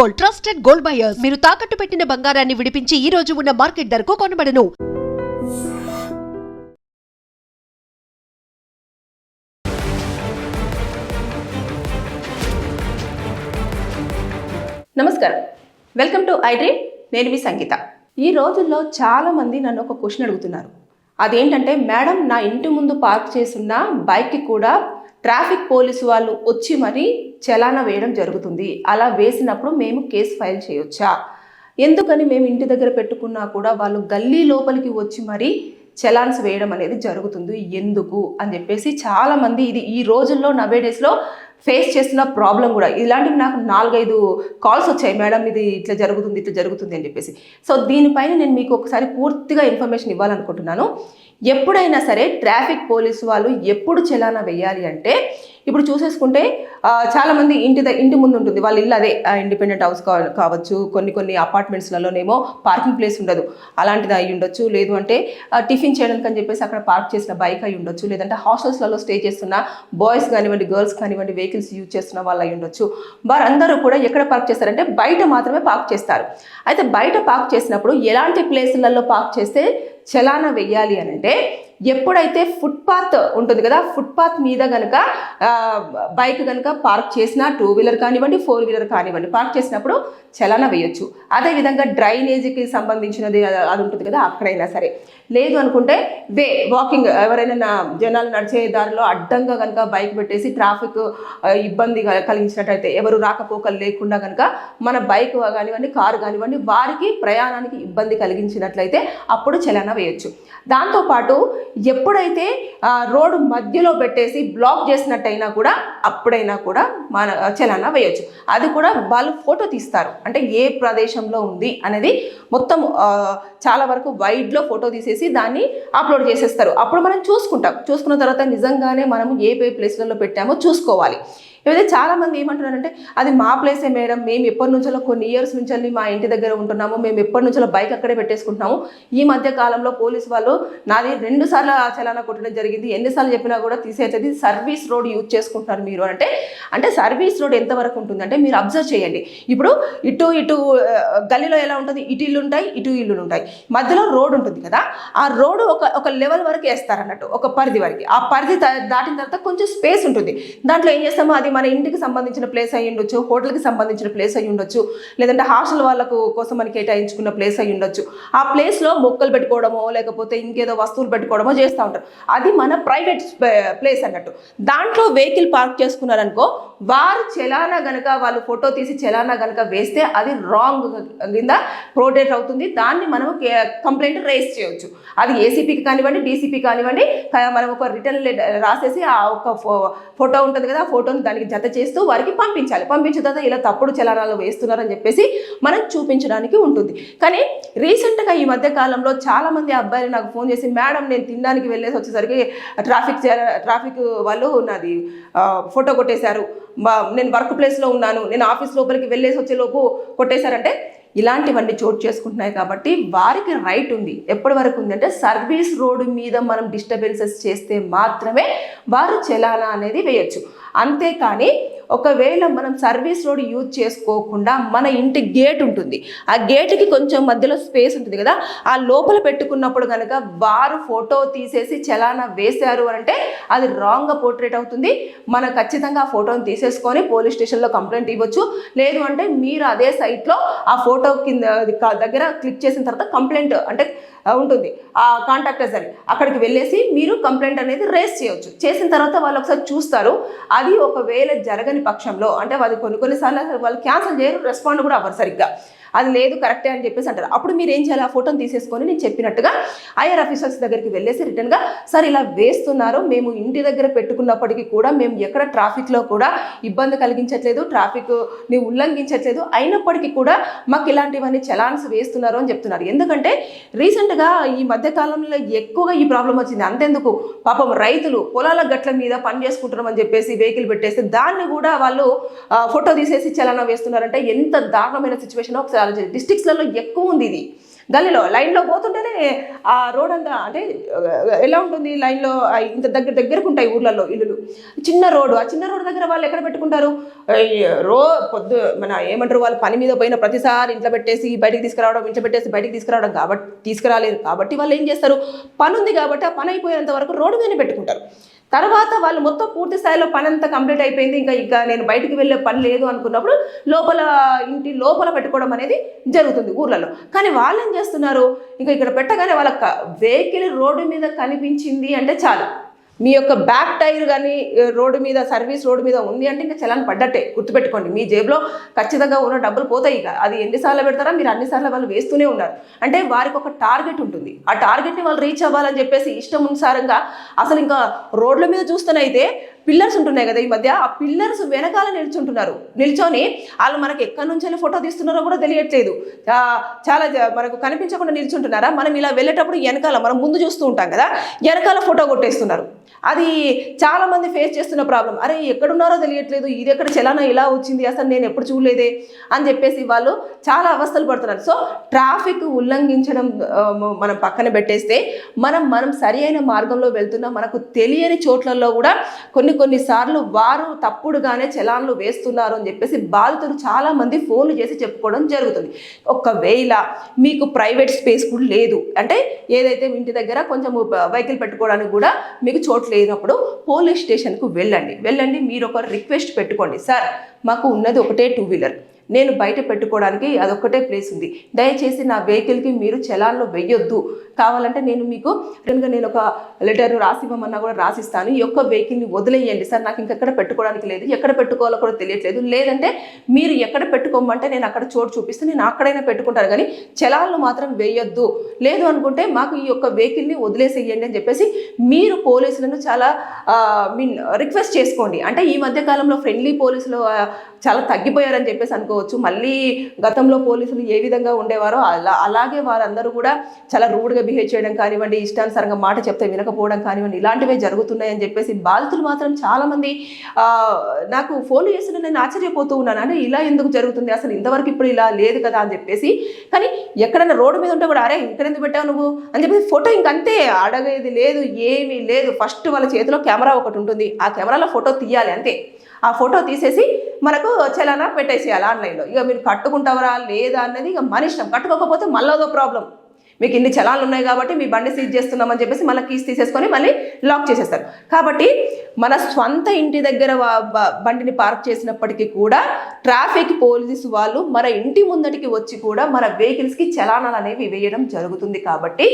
Gold trusted gold buyers. మీరు తాకట్టు పెట్టిన బంగారాన్ని విడిపించి ఈ రోజు ఉన్న మార్కెట్ ధరకు కొనబడను. నమస్కారం. వెల్కమ్ టు ఐ డ్రీమ్ నేను మీ సంగీత. ఈ రోజుల్లో చాలా మంది నన్ను ఒక క్వశ్చన్ అడుగుతున్నారు. అదేంటంటే మేడం నా ఇంటి ముందు పార్క్ చేసిన బైక్కి కూడా ట్రాఫిక్ పోలీసు వాళ్ళు వచ్చి మరీ చలానా వేయడం జరుగుతుంది. అలా వేసినప్పుడు మేము కేసు ఫైల్ చేయొచ్చా? ఎందుకని మేము ఇంటి దగ్గర పెట్టుకున్నా కూడా వాళ్ళు గల్లీ లోపలికి వచ్చి మరీ చలాన్స్ వేయడం అనేది జరుగుతుంది. ఎందుకు? అని చెప్పేసి చాలామంది ఇది ఈ రోజుల్లో నవే డేస్లో ఫేస్ చేస్తున్న ప్రాబ్లం కూడా. ఇలాంటివి నాకు నాలుగైదు కాల్స్ వచ్చాయి. మేడం ఇది ఇట్లా జరుగుతుంది ఇట్లా జరుగుతుంది అని చెప్పేసి. సో దీనిపైన నేను మీకు ఒకసారి పూర్తిగా ఇన్ఫర్మేషన్ ఇవ్వాలనుకుంటున్నాను. ఎప్పుడైనా సరే ట్రాఫిక్ పోలీసు వాళ్ళు ఎప్పుడు చలానా వేయాలి అంటే ఇప్పుడు చూసేసుకుంటే చాలామంది ఇంటి ఇంటి ముందు ఉంటుంది. వాళ్ళ ఇల్లు అదే ఇండిపెండెంట్ హౌస్ కా- కావచ్చు. కొన్ని కొన్ని అపార్ట్మెంట్స్లలోనేమో పార్కింగ్ ప్లేస్ ఉండదు. అలాంటిది అయి ఉండొచ్చు. లేదు అంటే టిఫిన్ చేయడానికి అని చెప్పేసి అక్కడ పార్క్ చేసిన బైక్ అయి ఉండొచ్చు. లేదంటే హాస్టల్స్లలో స్టే చేస్తున్న బాయ్స్ కానివ్వండి గర్ల్స్ కానివ్వండి వెహికల్స్ యూజ్ చేస్తున్న వాళ్ళు అయి ఉండొచ్చు. వారందరూ కూడా ఎక్కడ పార్క్ చేస్తారంటే బయట మాత్రమే పార్క్ చేస్తారు. అయితే బయట పార్క్ చేసినప్పుడు ఎలాంటి ప్లేసులలో పార్క్ చేస్తే చలానా వెయ్యాలి అని అంటే ఎప్పుడైతే ఫుట్పాత్ ఉంటుంది కదా ఫుట్పాత్ మీద కనుక బైక్ కనుక పార్క్ చేసిన టూ వీలర్ కానివ్వండి ఫోర్ వీలర్ కానివ్వండి పార్క్ చేసినప్పుడు చలన వేయొచ్చు. అదేవిధంగా డ్రైనేజీకి సంబంధించినది అది ఉంటుంది కదా అక్కడైనా సరే. లేదు అనుకుంటే వే వాకింగ్ ఎవరైనా జనాలు నడిచే దారిలో అడ్డంగా కనుక బైక్ పెట్టేసి ట్రాఫిక్ ఇబ్బంది కలిగించినట్టయితే ఎవరు రాకపోకలు లేకుండా కనుక మన బైక్ కానివ్వండి కారు కానివ్వండి వారికి ప్రయాణానికి ఇబ్బంది కలిగించినట్లయితే అప్పుడు చలన వేయొచ్చు. దాంతోపాటు ఎప్పుడైతే రోడ్డు మధ్యలో పెట్టేసి బ్లాక్ చేసినట్టయినా కూడా అప్పుడైనా కూడా మన చలానా వేయొచ్చు. అది కూడా వాళ్ళు ఫోటో తీస్తారు. అంటే ఏ ప్రదేశంలో ఉంది అనేది మొత్తం చాలా వరకు వైడ్లో ఫోటో తీసేసి దాన్ని అప్లోడ్ చేసేస్తారు. అప్పుడు మనం చూసుకుంటాం. చూసుకున్న తర్వాత నిజంగానే మనం ఏ ఏ ప్లేస్లలో పెట్టామో చూసుకోవాలి. ఇవైతే చాలామంది ఏమంటున్నారంటే అది మా ప్లేసే మేడం మేము ఎప్పటి నుంచో కొన్ని ఇయర్స్ నుంచి మా ఇంటి దగ్గర ఉంటున్నాము మేము ఎప్పటి నుంచో బైక్ అక్కడే పెట్టేసుకుంటున్నాము. ఈ మధ్య కాలంలో పోలీసు వాళ్ళు నాది రెండు సార్లు చలానా కొట్టడం జరిగింది. ఎన్నిసార్లు చెప్పినా కూడా తీసేది సర్వీస్ రోడ్ యూజ్ చేసుకుంటున్నారు మీరు అంటే అంటే సర్వీస్ రోడ్ ఎంతవరకు ఉంటుంది అంటే మీరు అబ్జర్వ్ చేయండి. ఇప్పుడు ఇటు ఇటు గల్లీలో ఎలా ఉంటుంది? ఇటు ఇల్లు ఉంటాయి ఇటు ఇల్లు ఉంటాయి. మధ్యలో రోడ్ ఉంటుంది కదా ఆ రోడ్డు ఒక ఒక లెవెల్ వరకు వేస్తారు అన్నట్టు ఒక పరిధి వరకు. ఆ పరిధి దాటిన తర్వాత కొంచెం స్పేస్ ఉంటుంది. దాంట్లో ఏం చేస్తామో అది మన ఇంటికి సంబంధించిన ప్లేస్ అయి ఉండొచ్చు హోటల్కి సంబంధించిన ప్లేస్ అయి ఉండొచ్చు లేదంటే హాస్టల్ వాళ్ళకు కోసం మనకి కేటాయించుకున్న ప్లేస్ అయి ఉండొచ్చు. ఆ ప్లేస్లో మొక్కలు పెట్టుకోవడమో లేకపోతే ఇంకేదో వస్తువులు పెట్టుకోవడమో చేస్తూ ఉంటారు. అది మన ప్రైవేట్ ప్లేస్ అన్నట్టు. దాంట్లో వెహికల్ పార్క్ చేసుకున్నారనుకో వారు చలానా గనక వాళ్ళు ఫోటో తీసి చలానా గనక వేస్తే అది రాంగ్ కింద ప్రొటేట్ అవుతుంది. దాన్ని మనం కంప్లైంట్ రేస్ చేయొచ్చు. అది ఏసీపీకి కానివ్వండి డీసీపీ కానివ్వండి మనం ఒక రిటర్న్ రాసేసి ఆ ఒక ఫోటో ఉంటుంది కదా ఆ ఫోటోని దానికి జత చేస్తూ వారికి పంపించాలి. పంపించిన తర్వాత ఇలా తప్పుడు చలనాలు వేస్తున్నారని చెప్పేసి మనం చూపించడానికి ఉంటుంది. కానీ రీసెంట్గా ఈ మధ్య కాలంలో చాలామంది అబ్బాయిలు నాకు ఫోన్ చేసి మేడం నేను తినడానికి వెళ్ళేసి వచ్చేసరికి ట్రాఫిక్ చే- ట్రాఫిక్ వాళ్ళు నాది ఫోటో కొట్టేశారు. నేను వర్క్ ప్లేస్లో ఉన్నాను. నేను ఆఫీస్ లోపలికి వెళ్ళేసి వచ్చేలోపు కొట్టేశారంటే ఇలాంటివన్నీ చోటు చేసుకుంటున్నాయి కాబట్టి వారికి రైట్ ఉంది. ఎప్పటి వరకు ఉంది అంటే సర్వీస్ రోడ్డు మీద మనం డిస్టర్బెన్సెస్ చేస్తే మాత్రమే వారు చలానా అనేది వేయొచ్చు. అంతేకాని ఒకవేళ మనం సర్వీస్ రోడ్ యూజ్ చేసుకోకుండా మన ఇంటి గేట్ ఉంటుంది. ఆ గేట్కి కొంచెం మధ్యలో స్పేస్ ఉంటుంది కదా. ఆ లోపల పెట్టుకున్నప్పుడు కనుక వారు ఫోటో తీసేసి చలానా వేశారు అని అంటే అది రాంగ్గా పోర్ట్రేట్ అవుతుంది. మనం ఖచ్చితంగా ఆ ఫోటోని తీసేసుకొని పోలీస్ స్టేషన్లో కంప్లైంట్ ఇవ్వచ్చు. లేదు అంటే మీరు అదే సైట్లో ఆ ఫోటో కింద దగ్గర క్లిక్ చేసిన తర్వాత కంప్లైంట్ అంటే ఉంటుంది. ఆ కాంటాక్టర్స్ అని అక్కడికి వెళ్ళేసి మీరు కంప్లైంట్ అనేది రేస్ చేయొచ్చు. చేసిన తర్వాత వాళ్ళు ఒకసారి చూస్తారు. అది ఒకవేళ జరగని పక్షంలో అంటే వాళ్ళు కొన్ని కొన్నిసార్లు వాళ్ళు క్యాన్సిల్ చేయరు రెస్పాండ్ కూడా అవ్వరు సరిగ్గా. అది లేదు కరెక్టే అని చెప్పేసి అంటారు. అప్పుడు మీరు ఏం చేయాలి? ఆ ఫోటోని తీసేసుకొని నేను చెప్పినట్టుగా ఐఆర్ ఆఫీసర్స్ దగ్గరికి వెళ్ళేసి రిటర్న్గా సార్ ఇలా వేస్తున్నారు. మేము ఇంటి దగ్గర పెట్టుకున్నప్పటికీ కూడా మేము ఎక్కడ ట్రాఫిక్లో కూడా ఇబ్బంది కలిగించట్లేదు ట్రాఫిక్ని ఉల్లంఘించట్లేదు. అయినప్పటికీ కూడా మాకు ఇలాంటివన్నీ చలాన్స్ వేస్తున్నారు అని చెప్తున్నారు. ఎందుకంటే రీసెంట్గా ఈ మధ్య కాలంలో ఎక్కువగా ఈ ప్రాబ్లం వచ్చింది. అంతెందుకు? పాపం రైతులు పొలాల గట్ల మీద పని చేసుకుంటున్నామని చెప్పేసి వెహికల్ పెట్టేసి దాన్ని కూడా వాళ్ళు ఫోటో తీసేసి చలన వేస్తున్నారంటే ఎంత దారుణమైన సిచ్యువేషన్ ఒకసారి ఒకసారి డిస్ట్రిక్ట్స్లలో ఎక్కువ ఉంది ఇది. గల్లీలో లైన్లో పోతుంటేనే ఆ రోడ్ అంతా అంటే ఎలా ఉంటుంది లైన్లో ఇంత దగ్గర దగ్గరకు ఉంటాయి ఊర్లలో ఇల్లులు. చిన్న రోడ్డు ఆ చిన్న రోడ్డు దగ్గర వాళ్ళు ఎక్కడ పెట్టుకుంటారు? రో పొద్దు మన ఏమంటారు వాళ్ళు పని మీద పోయిన ప్రతిసారి ఇంట్లో పెట్టేసి బయటికి తీసుకురావడం ఇంట్లో పెట్టేసి బయటికి తీసుకురావడం కాబట్టి తీసుకురాలేరు. కాబట్టి వాళ్ళు ఏం చేస్తారు? పని ఉంది కాబట్టి ఆ పని అయిపోయేంత వరకు రోడ్డు మీదనే పెట్టుకుంటారు. తర్వాత వాళ్ళు మొత్తం పూర్తి స్థాయిలో పని అంతా కంప్లీట్ అయిపోయింది. ఇంకా ఇంకా నేను బయటికి వెళ్ళే పని లేదు అనుకున్నప్పుడు లోపల ఇంటి లోపల పెట్టుకోవడం అనేది జరుగుతుంది ఊర్లలో. కానీ వాళ్ళు ఏం చేస్తున్నారు? ఇంకా ఇక్కడ పెట్టగానే వాళ్ళ వెహికల్ రోడ్డు మీద కనిపించింది అంటే చాలు. మీ యొక్క బ్యాక్ టైర్ కానీ రోడ్డు మీద సర్వీస్ రోడ్డు మీద ఉంది అంటే ఇంకా చలాన్ పడ్డట్టే. గుర్తుపెట్టుకోండి మీ జేబులో ఖచ్చితంగా ఉన్న డబ్బులు పోతాయి ఇక. అది ఎన్నిసార్లు పెడతారా? మీరు అన్నిసార్లు వాళ్ళు వేస్తూనే ఉన్నారు. అంటే వారికి ఒక టార్గెట్ ఉంటుంది. ఆ టార్గెట్ని వాళ్ళు రీచ్ అవ్వాలని చెప్పేసి ఇష్టం అనుసారంగా అసలు ఇంకా రోడ్ల మీద చూస్తేనైతే పిల్లర్స్ ఉంటున్నాయి కదా ఈ మధ్య ఆ పిల్లర్స్ వెనకాల నిల్చుంటున్నారు. నిల్చొని వాళ్ళు మనకి ఎక్కడి నుంచి ఫోటో తీస్తున్నారో కూడా తెలియట్లేదు. చాలా మనకు కనిపించకుండా నిల్చుంటున్నారా? మనం ఇలా వెళ్ళేటప్పుడు వెనకాల మనం ముందు చూస్తూ ఉంటాం కదా వెనకాల ఫోటో కొట్టేస్తున్నారు. అది చాలా మంది ఫేస్ చేస్తున్న ప్రాబ్లం అరే ఎక్కడున్నారో తెలియట్లేదు ఇది ఎక్కడ చలానా ఇలా వచ్చింది అసలు నేను ఎప్పుడు చూడలేదే అని చెప్పేసి వాళ్ళు చాలా అవస్థలు పడుతున్నారు. సో ట్రాఫిక్ ఉల్లంఘించడం మనం పక్కన పెట్టేస్తే మనం మనం సరి అయిన మార్గంలో వెళ్తున్నా మనకు తెలియని చోట్లలో కూడా కొన్ని కొన్ని కొన్నిసార్లు వారు తప్పుడుగానే చలాన్లు వేస్తున్నారు అని చెప్పేసి బాధితులు చాలామంది ఫోన్లు చేసి చెప్పుకోవడం జరుగుతుంది. ఒకవేళ మీకు ప్రైవేట్ స్పేస్ కూడా లేదు అంటే ఏదైతే ఇంటి దగ్గర కొంచెం వెహికల్ పెట్టుకోవడానికి కూడా మీకు చోటు లేనప్పుడు పోలీస్ స్టేషన్కు వెళ్ళండి. వెళ్ళండి మీరు ఒక రిక్వెస్ట్ పెట్టుకోండి. సార్ మాకు ఉన్నది ఒకటే టూ వీలర్. నేను బయట పెట్టుకోవడానికి అదొక్కటే ప్లేస్ ఉంది. దయచేసి నా వెహికల్కి మీరు చలాన్లో వెయ్యొద్దు. కావాలంటే నేను మీకు రిటర్న్గా నేను ఒక లెటర్ రాసి ఇవ్వమన్నా కూడా రాసిస్తాను. ఈ యొక్క వెహికల్ని వదిలేయండి. సార్ నాకు ఇంకెక్కడ పెట్టుకోవడానికి లేదు. ఎక్కడ పెట్టుకోవాలో కూడా తెలియట్లేదు. లేదంటే మీరు ఎక్కడ పెట్టుకోమంటే నేను అక్కడ చోటు చూపిస్తే నేను అక్కడైనా పెట్టుకుంటాను. కానీ చలాన్లు మాత్రం వేయొద్దు లేదు అనుకుంటే మాకు ఈ యొక్క వెహికల్ని వదిలేసేయండి అని చెప్పేసి మీరు పోలీసులను చాలా మీన్ రిక్వెస్ట్ చేసుకోండి. అంటే ఈ మధ్య కాలంలో ఫ్రెండ్లీ పోలీసులు చాలా తగ్గిపోయారని చెప్పేసి అనుకో చెప్పుకోవచ్చు మళ్ళీ గతంలో పోలీసులు ఏ విధంగా ఉండేవారో అలా అలాగే వారందరూ కూడా చాలా రూడ్గా బిహేవ్ చేయడం కానివ్వండి ఇష్టానుసారంగా మాట చెప్తే వినకపోవడం కానివ్వండి ఇలాంటివే జరుగుతున్నాయని చెప్పేసి బాధితులు మాత్రం చాలామంది నాకు ఫోన్ చేస్తుంటే నేను ఆశ్చర్యపోతూ ఉన్నాను. అంటే ఇలా ఎందుకు జరుగుతుంది? అసలు ఇంతవరకు ఇప్పుడు ఇలా లేదు కదా అని చెప్పేసి. కానీ ఎక్కడైనా రోడ్డు మీద ఉంటే కూడా అరే ఇక్కడ ఎందుకు పెట్టావు నువ్వు? అని చెప్పేసి ఫోటో ఇంకంతే అడగేది లేదు ఏమీ లేదు. ఫస్ట్ వాళ్ళ చేతిలో కెమెరా ఒకటి ఉంటుంది. ఆ కెమెరాలో ఫోటో తీయాలి అంతే. ఆ ఫోటో తీసేసి మనకు చలానా పెట్టేసేయాలి ఆన్లైన్లో. ఇక మీరు కట్టుకుంటావరా లేదా అన్నది ఇక మన ఇష్టం కట్టుకోకపోతే మళ్ళీ అదో ప్రాబ్లం. మీకు ఇన్ని చలాలు ఉన్నాయి కాబట్టి మీ బండి సీజ్ చేస్తున్నామని చెప్పేసి మళ్ళీ కీస్ తీసేసుకొని మళ్ళీ లాక్ చేసేస్తారు. కాబట్టి మన స్వంత ఇంటి దగ్గర బండిని పార్క్ చేసినప్పటికీ కూడా ట్రాఫిక్ పోలీసు వాళ్ళు మన ఇంటి ముందటికి వచ్చి కూడా మన వెహికల్స్కి చలానాలు అనేవి వేయడం జరుగుతుంది కాబట్టి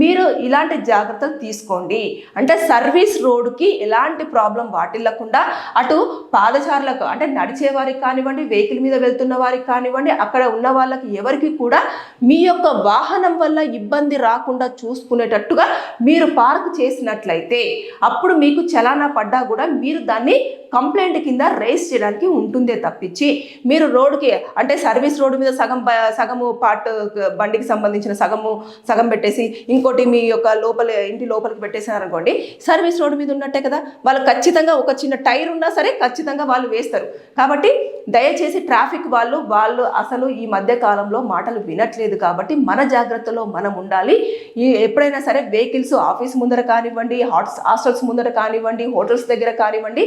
మీరు ఇలాంటి జాగ్రత్తలు తీసుకోండి. అంటే సర్వీస్ రోడ్డుకి ఎలాంటి ప్రాబ్లం వాటిల్లకుండా అటు పాదచారులకు అంటే నడిచే వారికి కానివ్వండి వెహికల్ మీద వెళ్తున్న వారికి కానివ్వండి అక్కడ ఉన్న వాళ్ళకి ఎవరికి కూడా మీ యొక్క వాహనం వల్ల ఇబ్బంది రాకుండా చూసుకునేటట్టుగా మీరు పార్క్ చేసినట్లయితే అప్పుడు మీకు చలానా పడ్డా కూడా మీరు దాన్ని కంప్లైంట్ కింద రేస్ చేయడానికి ఉంటుందే తప్పించి మీరు రోడ్డుకి అంటే సర్వీస్ రోడ్డు మీద సగం బ- సగము పార్ట్ బండికి సంబంధించిన సగము సగం పెట్టేసి ఇంకోటి మీ యొక్క లోపల ఇంటి లోపలికి పెట్టేసినారనుకోండి సర్వీస్ రోడ్డు మీద ఉన్నట్టే కదా. వాళ్ళు ఖచ్చితంగా ఒక చిన్న టైర్ ఉన్నా సరే ఖచ్చితంగా వాళ్ళు వేస్తారు. కాబట్టి దయచేసి ట్రాఫిక్ వాళ్ళు వాళ్ళు అసలు ఈ మధ్య కాలంలో మాటలు వినట్లేదు కాబట్టి మన జాగ్రత్తలో మనం ఉండాలి. ఈ ఎప్పుడైనా సరే వెహికల్స్ ఆఫీస్ ముందర కానివ్వండి హాట్స్ హాస్టల్స్ ముందర కానివ్వండి హోటల్స్ దగ్గర కానివ్వండి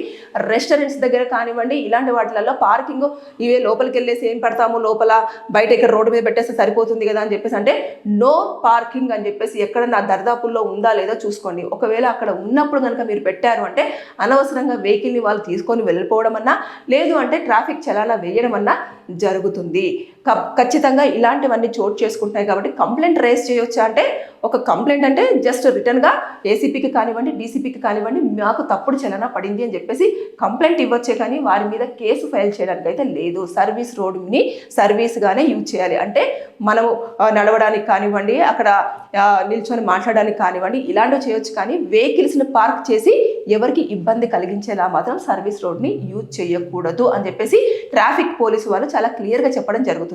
రెస్టారెంట్స్ దగ్గర కానివ్వండి ఇలాంటి వాటిలలో పార్కింగ్ ఇవే లోపలికి వెళ్ళేసి ఏం పెడతాము? లోపల బయట ఇక్కడ రోడ్డు మీద పెట్టేస్తే సరిపోతుంది కదా అని చెప్పేసి అంటే నో పార్కింగ్ అని చెప్పేసి ఎక్కడ నా దర్దాపుల్లో ఉందా లేదో చూసుకోండి. ఒకవేళ అక్కడ ఉన్నప్పుడు కనుక మీరు పెట్టారు అంటే అనవసరంగా వెహికల్ని వాళ్ళు తీసుకొని వెళ్ళిపోవడం అన్నా లేదు అంటే ట్రాఫిక్ చలానా వేయడం అన్నా జరుగుతుంది. ఖచ్చితంగా ఇలాంటివన్నీ చోటు చేసుకుంటున్నాయి కాబట్టి కంప్లైంట్ రేస్ చేయొచ్చా అంటే ఒక కంప్లైంట్ అంటే జస్ట్ రిటర్న్గా ఏసీపీకి కానివ్వండి డీసీపీకి కానివ్వండి మాకు తప్పుడు చలన పడింది అని చెప్పేసి కంప్లైంట్ ఇవ్వచ్చే కానీ వారి మీద కేసు ఫైల్ చేయడానికి అయితే లేదు. సర్వీస్ రోడ్ని సర్వీస్గానే యూజ్ చేయాలి. అంటే మనము నడవడానికి కానివ్వండి అక్కడ నిల్చొని మాట్లాడడానికి కానివ్వండి ఇలాంటివి చేయొచ్చు కానీ వెహికల్స్ని పార్క్ చేసి ఎవరికి ఇబ్బంది కలిగించేలా మాత్రం సర్వీస్ రోడ్ని యూజ్ చేయకూడదు అని చెప్పేసి ట్రాఫిక్ పోలీసు వాళ్ళు చాలా క్లియర్గా చెప్పడం జరుగుతుంది.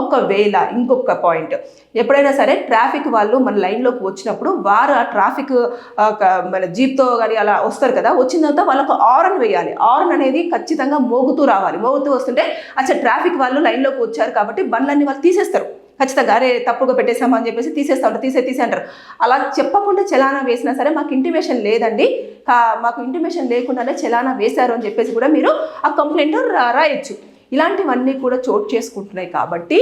ఒకవేళ ఇంకొక పాయింట్. ఎప్పుడైనా సరే ట్రాఫిక్ వాళ్ళు మన లైన్లోకి వచ్చినప్పుడు వారు ఆ ట్రాఫిక్ మన జీప్తో కానీ అలా వస్తారు కదా వచ్చిన తర్వాత వాళ్ళకు ఆరన్ వేయాలి. ఆరన్ అనేది ఖచ్చితంగా మోగుతూ రావాలి. మోగుతూ వస్తుంటే అచ్చా ట్రాఫిక్ వాళ్ళు లైన్లోకి వచ్చారు కాబట్టి బండ్లన్నీ వాళ్ళు తీసేస్తారు. ఖచ్చితంగా అరే తప్పుగా పెట్టేసామా అని చెప్పేసి తీసేస్తా ఉంటారు తీసే తీసే అంటారు. అలా చెప్పకుండా చలానా వేసినా సరే మాకు ఇంటిమేషన్ లేదండి. మాకు ఇంటిమేషన్ లేకుండానే చలానా వేశారు అని చెప్పేసి కూడా మీరు ఆ కంప్లైంట్ రాయొచ్చు. ఇలాంటివన్నీ కూడా చోటు చేసుకుంటున్నాయి కాబట్టి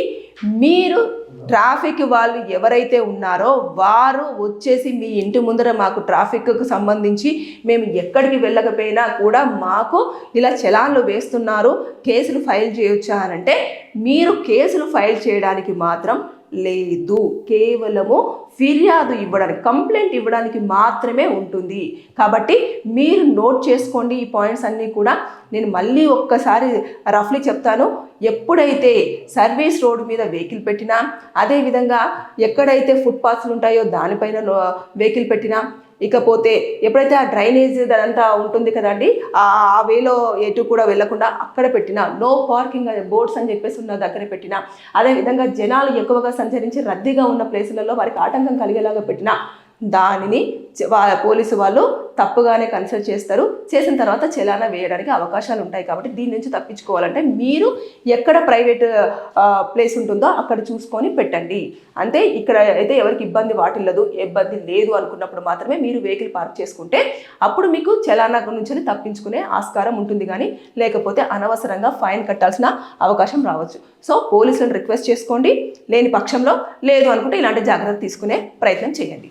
మీరు ట్రాఫిక్ వాళ్ళు ఎవరైతే ఉన్నారో వారు వచ్చేసి మీ ఇంటి ముందర మాకు ట్రాఫిక్కు సంబంధించి మేము ఎక్కడికి వెళ్ళకపోయినా కూడా మాకు ఇలా చలాన్లు వేస్తున్నారు కేసులు ఫైల్ చేయొచ్చా అనంటే మీరు కేసులు ఫైల్ చేయడానికి మాత్రం లేదు. కేవలము ఫిర్యాదు ఇవ్వడానికి కంప్లైంట్ ఇవ్వడానికి మాత్రమే ఉంటుంది. కాబట్టి మీరు నోట్ చేసుకోండి ఈ పాయింట్స్ అన్నీ కూడా. నేను మళ్ళీ ఒక్కసారి రఫ్లీ చెప్తాను. ఎప్పుడైతే సర్వీస్ రోడ్డు మీద వెహికల్ పెట్టినా అదేవిధంగా ఎక్కడైతే ఫుట్పాత్లు ఉంటాయో దానిపైన వెహికల్ పెట్టినా ఇకపోతే ఎప్పుడైతే ఆ డ్రైనేజ్ అదంతా ఉంటుంది కదండి ఆ వేలో ఎటు కూడా వెళ్ళకుండా అక్కడ పెట్టిన నో పార్కింగ్ బోర్డ్స్ అని చెప్పేసి ఉన్న దగ్గర పెట్టిన అదేవిధంగా జనాలు ఎక్కువగా సంచరించి రద్దీగా ఉన్న ప్లేసులలో వారికి ఆటంకం కలిగేలాగా పెట్టిన దానిని వాళ్ళ పోలీసు వాళ్ళు తప్పుగానే కన్సిడర్ చేస్తారు. చేసిన తర్వాత చలానా వేయడానికి అవకాశాలు ఉంటాయి కాబట్టి దీని నుంచి తప్పించుకోవాలంటే మీరు ఎక్కడ ప్రైవేట్ ప్లేస్ ఉంటుందో అక్కడ చూసుకొని పెట్టండి. అంటే ఇక్కడ అయితే ఎవరికి ఇబ్బంది వాటిల్లదు ఇబ్బంది లేదు అనుకున్నప్పుడు మాత్రమే మీరు వెహికల్ పార్క్ చేసుకుంటే అప్పుడు మీకు చలానా నుంచి తప్పించుకునే ఆస్కారం ఉంటుంది కానీ లేకపోతే అనవసరంగా ఫైన్ కట్టాల్సిన అవకాశం రావచ్చు. సో పోలీసులను రిక్వెస్ట్ చేసుకోండి. లేని పక్షంలో లేదు అనుకుంటే ఇలాంటి జాగ్రత్త తీసుకునే ప్రయత్నం చేయండి.